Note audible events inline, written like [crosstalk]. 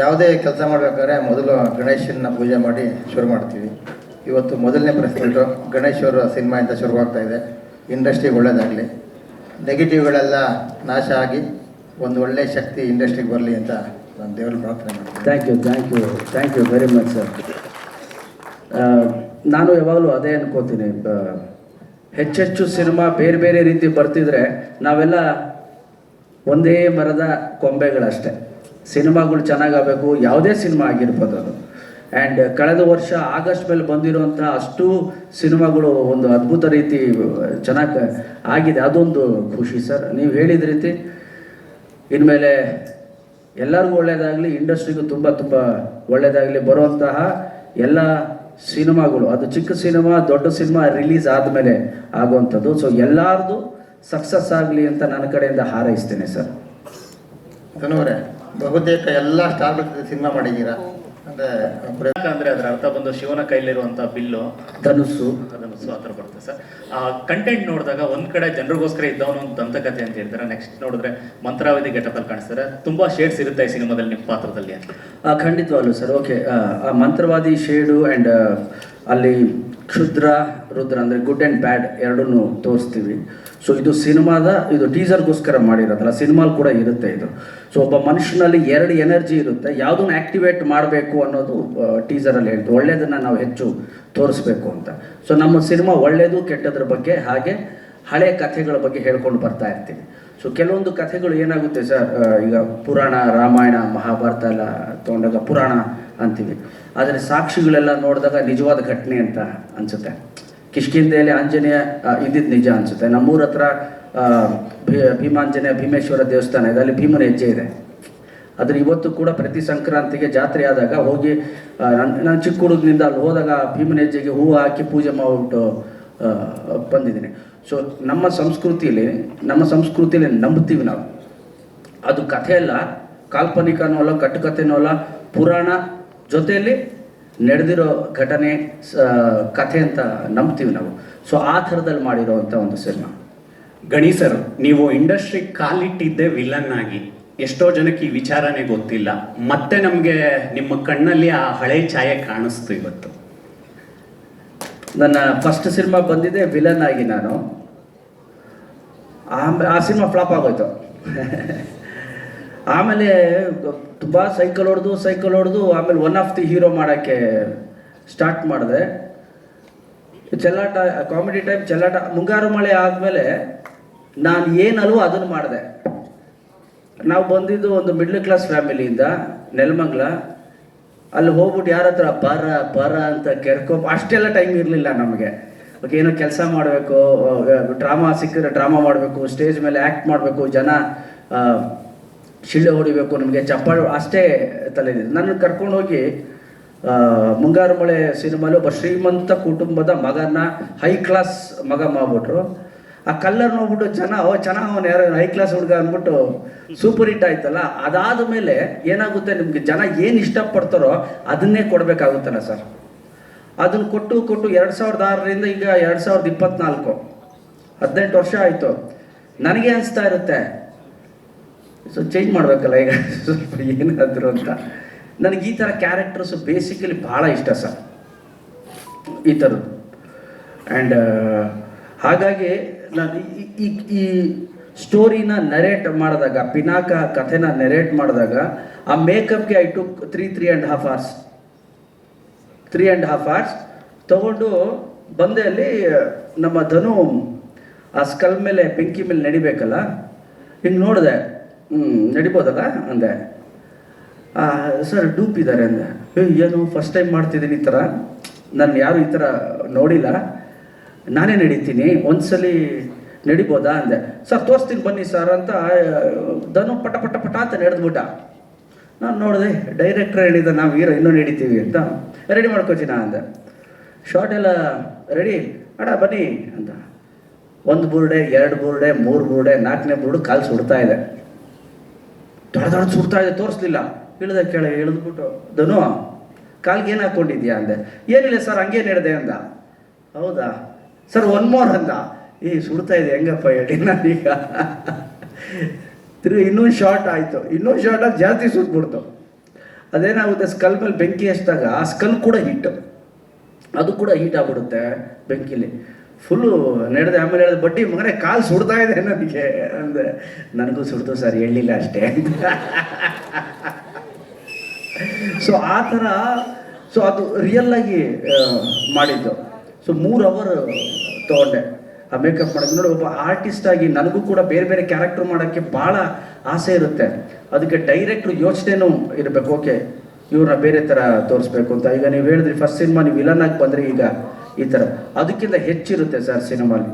ಯಾವುದೇ ಕೆಲಸ ಮಾಡಬೇಕಾದ್ರೆ ಮೊದಲು ಗಣೇಶನ ಪೂಜೆ ಮಾಡಿ ಶುರು ಮಾಡ್ತೀವಿ. ಇವತ್ತು ಮೊದಲನೇ ಪ್ರೆಸ್ಮೆಂಟು ಗಣೇಶ್ ಅವರ ಸಿನಿಮಾ ಅಂತ ಶುರುವಾಗ್ತಾ ಇದೆ. ಇಂಡಸ್ಟ್ರಿಗೆ ಒಳ್ಳೆಯದಾಗಲಿ ನೆಗೆಟಿವ್ಗಳೆಲ್ಲ ನಾಶ ಆಗಿ ಒಂದು ಒಳ್ಳೆಯ ಶಕ್ತಿ ಇಂಡಸ್ಟ್ರಿಗೆ ಬರಲಿ ಅಂತ ನಾನು ದೇವರ ಪ್ರಾರ್ಥನೆ ಮಾಡ್ತೀನಿ. Thank you thank you thank you very much sir ನಾನು ಯಾವಾಗಲೂ ಅದೇ ಅನ್ಕೋತೀನಿ. ಹೆಚ್ಚೆಚ್ಚು ಸಿನಿಮಾ ಬೇರೆ ಬೇರೆ ರೀತಿ ಬರ್ತಿದ್ರೆ ನಾವೆಲ್ಲ ಒಂದೇ ಮರದ ಕೊಂಬೆಗಳಷ್ಟೇ. ಸಿನಿಮಾಗಳು ಚೆನ್ನಾಗಾಗಬೇಕು, ಯಾವುದೇ ಸಿನಿಮಾ ಆಗಿರ್ಬೋದು ಅದು. ಆ್ಯಂಡ್ ಕಳೆದ ವರ್ಷ ಆಗಸ್ಟ್ ಮೇಲೆ ಬಂದಿರುವಂಥ ಅಷ್ಟು ಸಿನಿಮಾಗಳು ಒಂದು ಅದ್ಭುತ ರೀತಿ ಚೆನ್ನಾಗಿ ಆಗಿದೆ. ಅದೊಂದು ಖುಷಿ ಸರ್. ನೀವು ಹೇಳಿದ ರೀತಿ ಇನ್ಮೇಲೆ ಎಲ್ಲರಿಗೂ ಒಳ್ಳೆಯದಾಗಲಿ ಇಂಡಸ್ಟ್ರಿಗೂ ತುಂಬ ತುಂಬ ಒಳ್ಳೆಯದಾಗಲಿ ಬರುವಂತಹ ಎಲ್ಲ ಸಿನಿಮಾಗಳು. ಅದು ಚಿಕ್ಕ ಸಿನಿಮಾ, ದೊಡ್ಡ ಸಿನಿಮಾ ರಿಲೀಸ್ ಆದಮೇಲೆ ಆಗುವಂಥದ್ದು. ಸೊ ಎಲ್ಲರದು ಸಕ್ಸಸ್ ಆಗಲಿ ಅಂತ ನನ್ನ ಕಡೆಯಿಂದ ಹಾರೈಸ್ತೇನೆ ಸರ್. ಧನುವರೇ ಬಹುತೇಕ ಎಲ್ಲ ಸ್ಟಾರ್ ಸಿನಿಮಾ ಮಾಡಿದ್ದೀರಾ? ಅಂದ್ರೆ ಅಂದ್ರೆ ಅದರ ಅರ್ಥ ಬಂದು ಶಿವನ ಕೈಲಿರುವಂತ ಬಿಲ್ಲು ಧನುಸ್ಸು. ಧನುಸ್ಸು ಆ ಥರ ಬರುತ್ತೆ ಸರ್. ಆ ಕಂಟೆಂಟ್ ನೋಡಿದಾಗ ಒಂದ್ ಕಡೆ ಜನರಿಗೋಸ್ಕರ ಇದ್ದವನು ಒಂದು ದಂತಕಥೆ ಅಂತ ಹೇಳ್ತಾರೆ. ನೆಕ್ಸ್ಟ್ ನೋಡಿದ್ರೆ ಮಂತ್ರಾವಧಿ ಘಟಕದಲ್ಲಿ ಕಾಣಿಸ್ತಾರೆ. ತುಂಬಾ ಶೇಡ್ಸ್ ಇರುತ್ತೆ ಈ ಸಿನಿಮಾದಲ್ಲಿ ನಿಮ್ಮ ಪಾತ್ರದಲ್ಲಿ ಅಂತ. ಆ, ಖಂಡಿತವಾಗ್ಲೂ ಸರ್. ಓಕೆ ಆ ಮಂತ್ರವಾದಿ ಶೇಡು ಅಂಡ್ ಅಲ್ಲಿ ಕ್ಷುದ್ರ ರುದ್ರ ಅಂದರೆ ಗುಡ್ ಆ್ಯಂಡ್ ಬ್ಯಾಡ್ ಎರಡನ್ನು ತೋರಿಸ್ತೀವಿ. ಸೊ ಇದು ಸಿನಿಮಾದ, ಇದು ಟೀಸರ್ಗೋಸ್ಕರ ಮಾಡಿರೋದಲ್ಲ, ಸಿನಿಮಾಲ್ ಕೂಡ ಇರುತ್ತೆ ಇದು. ಸೊ ಒಬ್ಬ ಮನುಷ್ಯನಲ್ಲಿ ಎರಡು ಎನರ್ಜಿ ಇರುತ್ತೆ, ಯಾವುದನ್ನು ಆ್ಯಕ್ಟಿವೇಟ್ ಮಾಡಬೇಕು ಅನ್ನೋದು ಟೀಸರಲ್ಲಿ ಹೇಳ್ತು. ಒಳ್ಳೆಯದನ್ನು ನಾವು ಹೆಚ್ಚು ತೋರಿಸ್ಬೇಕು ಅಂತ. ಸೊ ನಮ್ಮ ಸಿನಿಮಾ ಒಳ್ಳೆಯದು ಕೆಟ್ಟದ್ರ ಬಗ್ಗೆ, ಹಾಗೆ ಹಳೆ ಕಥೆಗಳ ಬಗ್ಗೆ ಹೇಳ್ಕೊಂಡು ಬರ್ತಾ ಇರ್ತೀವಿ. ಸೊ ಕೆಲವೊಂದು ಕಥೆಗಳು ಏನಾಗುತ್ತೆ ಸರ್ ಈಗ ಪುರಾಣ, ರಾಮಾಯಣ, ಮಹಾಭಾರತ ಎಲ್ಲ ತೊಗೊಂಡಾಗ ಪುರಾಣ ಅಂತೀವಿ. ಆದರೆ ಸಾಕ್ಷಿಗಳೆಲ್ಲ ನೋಡಿದಾಗ ನಿಜವಾದ ಘಟನೆ ಅಂತ ಅನ್ಸುತ್ತೆ. ಕಿಷ್ಕಿಂದೆಯಲ್ಲಿ ಆಂಜನೇಯ ಇದ್ದಿದ್ದು ನಿಜ ಅನಿಸುತ್ತೆ. ನಮ್ಮೂರ ಹತ್ರ ಭೀಮಾಂಜನೇಯ, ಭೀಮೇಶ್ವರ ದೇವಸ್ಥಾನ ಇದೆ. ಅಲ್ಲಿ ಭೀಮನ ಹೆಜ್ಜೆ ಇದೆ. ಅದ್ರ ಇವತ್ತು ಕೂಡ ಪ್ರತಿ ಸಂಕ್ರಾಂತಿಗೆ ಜಾತ್ರೆ ಆದಾಗ ಹೋಗಿ ನಾನು ಚಿಕ್ಕ ಹುಡುಗನಿಂದ ಅಲ್ಲಿ ಹೋದಾಗ ಭೀಮನ ಹೆಜ್ಜೆಗೆ ಹೂವು ಹಾಕಿ ಪೂಜೆ ಮಾಡಿಬಿಟ್ಟು ಬಂದಿದ್ದೀನಿ. ಸೊ ನಮ್ಮ ಸಂಸ್ಕೃತಿಯಲ್ಲಿ ನಮ್ಮ ಸಂಸ್ಕೃತಿಯಲ್ಲಿ ನಂಬ್ತೀವಿ ನಾವು. ಅದು ಕಥೆ ಅಲ್ಲ ಕಾಲ್ಪನಿಕನೋ ಅಲ್ಲ, ಕಟ್ಟುಕಥೆನೋ ಅಲ್ಲ, ಪುರಾಣ ಜೊತೆಯಲ್ಲಿ ನಡೆದಿರೋ ಘಟನೆ ಕಥೆ ಅಂತ ನಂಬ್ತೀವಿ ನಾವು. ಸೊ ಆ ಥರದಲ್ಲಿ ಮಾಡಿರೋವಂಥ ಒಂದು ಸಿನಿಮಾ. ಗಣಿ ಸರ್ ನೀವು ಇಂಡಸ್ಟ್ರಿ ಕಾಲಿಟ್ಟಿದ್ದೆ ವಿಲನ್ ಆಗಿ ಎಷ್ಟೋ ಜನಕ್ಕೆ ಈ ವಿಚಾರನೇ ಗೊತ್ತಿಲ್ಲ. ಮತ್ತೆ ನಮಗೆ ನಿಮ್ಮ ಕಣ್ಣಲ್ಲಿ ಆ ಹಳೆ ಛಾಯೆ ಕಾಣಿಸ್ತು ಇವತ್ತು. ನನ್ನ ಫಸ್ಟ್ ಸಿನಿಮಾ ಬಂದಿದೆ ವಿಲನ್ ಆಗಿ ನಾನು. ಆಮೇಲೆ ಆ ಸಿನಿಮಾ ಫ್ಲಾಪ್ ಆಗೋಯ್ತು. [laughs] ಆಮೇಲೆ ತುಂಬ ಸೈಕಲ್ ಹೊಡೆದು ಸೈಕಲ್ ಹೊಡೆದು, ಆಮೇಲೆ ಒನ್ ಆಫ್ ದಿ ಹೀರೋ ಮಾಡೋಕ್ಕೆ ಸ್ಟಾರ್ಟ್ ಮಾಡಿದೆ. ಚೆಲ್ಲಾಟ ಕಾಮಿಡಿ ಟೈಪ್ ಚೆಲ್ಲಾಟ, ಮುಂಗಾರು ಮಳೆ ಆದಮೇಲೆ ನಾನು ಏನಲ್ವೋ ಅದನ್ನು ಮಾಡಿದೆ. ನಾವು ಬಂದಿದ್ದು ಒಂದು ಮಿಡ್ಲ್ ಕ್ಲಾಸ್ ಫ್ಯಾಮಿಲಿಯಿಂದ ನೆಲಮಂಗ್ಲ. ಅಲ್ಲಿ ಹೋಗ್ಬಿಟ್ಟು ಯಾರ ಹತ್ರ ಬರ ಬರ ಅಂತ ಕೆರ್ಕೊ, ಅಷ್ಟೆಲ್ಲ ಟೈಮ್ ಇರಲಿಲ್ಲ ನಮಗೆ. ಏನೋ ಕೆಲಸ ಮಾಡಬೇಕು ಡ್ರಾಮಾ ಸಿಕ್ಕಿದ್ರೆ ಡ್ರಾಮಾ ಮಾಡಬೇಕು ಸ್ಟೇಜ್ ಮೇಲೆ ಆ್ಯಕ್ಟ್ ಮಾಡಬೇಕು, ಜನ ಶಿಳ್ಳೆ ಹೊಡಿಬೇಕು ನಮಗೆ. ಚಪ್ಪಾಳು ಅಷ್ಟೇ ತಲೆ ನನ್ನ ಕರ್ಕೊಂಡು ಹೋಗಿ ಆ, ಮುಂಗಾರು ಮಳೆ ಸಿನಿಮಾಲಿ ಒಬ್ಬ ಶ್ರೀಮಂತ ಕುಟುಂಬದ ಮಗನ ಹೈ ಕ್ಲಾಸ್ ಮಗ ಮಾಡ್ಬಿಟ್ರು. ಆ ಕಲ್ಲರ್ ನೋಡ್ಬಿಟ್ಟು ಜನ ಓ ಚೆನ್ನಾಗಿ ಅವನು ಯಾರೋ ಹೈ ಕ್ಲಾಸ್ ಹುಡುಗ ಅಂದ್ಬಿಟ್ಟು ಸೂಪರ್ ಹಿಟ್ ಆಯ್ತಲ್ಲ. ಅದಾದ ಮೇಲೆ ಏನಾಗುತ್ತೆ ನಿಮಗೆ ಜನ ಏನು ಇಷ್ಟಪಡ್ತಾರೋ ಅದನ್ನೇ ಕೊಡಬೇಕಾಗುತ್ತಲ್ಲ ಸರ್ ಅದನ್ನು ಕೊಟ್ಟು ಕೊಟ್ಟು ಎರಡು ಸಾವಿರದ ಆರರಿಂದ ಈಗ ಎರಡು ಸಾವಿರದ ಇಪ್ಪತ್ನಾಲ್ಕು. ಹದಿನೆಂಟು ವರ್ಷ ಆಯಿತು. ನನಗೆ ಅನಿಸ್ತಾ ಇರುತ್ತೆ ಸೊ ಚೇಂಜ್ ಮಾಡಬೇಕಲ್ಲ ಈಗ. ಸ್ವಲ್ಪ ಏನಾದರೂ ಅಂತ. ನನಗೆ ಈ ಥರ ಕ್ಯಾರೆಕ್ಟರ್ಸು ಬೇಸಿಕಲಿ ಭಾಳ ಇಷ್ಟ ಸರ್. ಈ ಥರದ್ದು ಆ್ಯಂಡ್ ಹಾಗಾಗಿ ನಾನು ಈ- ಈ ಸ್ಟೋರಿನ ನೆರೇಟ್ ಮಾಡಿದಾಗ, ಪಿನಾಕ ಕಥೆನ ನೆರೇಟ್ ಮಾಡಿದಾಗ, ಆ ಮೇಕಪ್ಗೆ I took three three and half hours three and half hours ತಗೊಂಡು ಬಂದೆ ಅಲ್ಲಿ ನಮ್ಮ ಧನು, ಆ ಸ್ಕಲ್ ಮೇಲೆ ಬೆಂಕಿ ಮೇಲೆ ನಡಿಬೇಕಲ್ಲ? ಹಿಂಗೆ ನೋಡಿದೆ. ಹ್ಞೂ ನಡಿಬೋದಲ್ಲ? ಅಂದೆ. ಸರ್, ಡೂಪ್ ಇದ್ದಾರೆ ಅಂದೆ. ಏ, ಏನು ಫಸ್ಟ್ ಟೈಮ್ ಮಾಡ್ತಿದ್ದೀನಿ ಈ ಥರ ನಾನು ಯಾರು ಈ ಥರ ನೋಡಿಲ್ಲ. ನಾನೇ ನಡೀತೀನಿ. ಒಂದ್ಸಲಿ ನಡಿಬೋದಾ ಅಂದೆ. ಸರ್, ತೋರಿಸ್ತೀನಿ ಬನ್ನಿ ಸರ್ ಅಂತ ಧನು ಪಟ ಪಟ ಪಟ ಅಂತ ನಡೆದ್ಬಿಟ್ಟ. ನಾನು ನೋಡಿದೆ ಡೈರೆಕ್ಟ್ರ್ ಹೇಳಿದ ನಾವು ಹೀರೋ ಇನ್ನೂ ನಡೀತೀವಿ ಅಂತ. ರೆಡಿ ಮಾಡ್ಕೋತೀನ ಅಂದೆ. ಶಾರ್ಟ್ ಎಲ್ಲ ರೆಡಿ ಅಡ ಬನ್ನಿ ಅಂತ. ಒಂದು ಬುರುಡೆ, ಎರಡು ಬುರುಡೆ, ಮೂರು ಬುರುಡೆ, ನಾಲ್ಕನೇ ಬುರುಡು ಕಾಲು ಸುಡ್ತಾ ಇದೆ. ದೊಡ್ಡ ದೊಡ್ಡ ಸುಡ್ತಾ ಇದೆ, ತೋರಿಸ್ಲಿಲ್ಲ. ಇಳಿದ ಕೇಳ, ಇಳಿದ್ಬಿಟ್ಟು, ಧನು, ಕಾಲ್ಗೆ ಏನು ಹಾಕ್ಕೊಂಡಿದ್ಯಾ ಅಂದೆ. ಏನಿಲ್ಲ ಸರ್, ಹಂಗೆ ನಡೆದೆ ಅಂದ. ಹೌದಾ? ಸರ್ ಒನ್ ಮೋರ್ ಅಂದ. ಏ, ಸುಡ್ತಾ ಇದೆ, ಹೆಂಗಪ್ಪ ಹೇಳಿ ನಾನೀಗ. ತಿರುಗಿ ಇನ್ನೊಂದು ಶಾರ್ಟ್ ಆಯಿತು. ಇನ್ನೊಂದು ಶಾರ್ಟ್ ಜಾಸ್ತಿ ಸುಟ್ಬಿಡ್ತು ಅದೇನಾಗುತ್ತೆ ಸ್ಕಲ್ ಮೇಲೆ ಬೆಂಕಿ ಹಚ್ಚಿದಾಗ ಆ ಸ್ಕಲ್ ಕೂಡ ಹೀಟ್ ಅದು ಕೂಡ ಹೀಟ್ ಆಗ್ಬಿಡುತ್ತೆ ಬೆಂಕಿಲಿ. ಫುಲ್ಲು ನಡೆದೆ ಆಮೇಲೆ ಹೇಳಿದ ಬಡ್ಡಿ ಮಗನೇ ಕಾಲು ಸುಡ್ತಾ ಇದೆ ನನಗೆ. ಅಂದೆ ನನಗೂ ಸುಡ್ತು ಸರ್ ಹೇಳಲಿಲ್ಲ ಅಷ್ಟೇ. ಸೊ ಆ ಥರ ಸೊ ಅದು ರಿಯಲ್ ಆಗಿ ಆ, ಮಾಡಿದ್ದು. ಸೊ ಮೂರು ಅವರ್ ತೊಗೊಂಡೆ. ಆ ಮೇಕಪ್ ಮಾಡೋದು. ನೋಡಿ ಒಬ್ಬ ಆರ್ಟಿಸ್ಟ್ ಆಗಿ ನನಗೂ ಕೂಡ ಬೇರೆ ಬೇರೆ ಕ್ಯಾರೆಕ್ಟರ್ ಮಾಡೋಕ್ಕೆ ಭಾಳ ಆಸೆ ಇರುತ್ತೆ. ಅದಕ್ಕೆ ಡೈರೆಕ್ಟ್ರು ಯೋಚನೆನೂ ಇರಬೇಕು. ಓಕೆ ಇವ್ರನ್ನ ಬೇರೆ ಥರ ತೋರಿಸ್ಬೇಕು ಅಂತ. ಈಗ ನೀವು ಹೇಳಿದ್ರಿ ಫಸ್ಟ್ ಸಿನಿಮಾ ನೀವು ವಿಲನ್ ಆಗಿ ಬಂದರೆ ಈಗ ಈ ಥರ ಅದಕ್ಕಿಂತ ಹೆಚ್ಚಿರುತ್ತೆ ಸರ್ ಸಿನಿಮಾಲಿ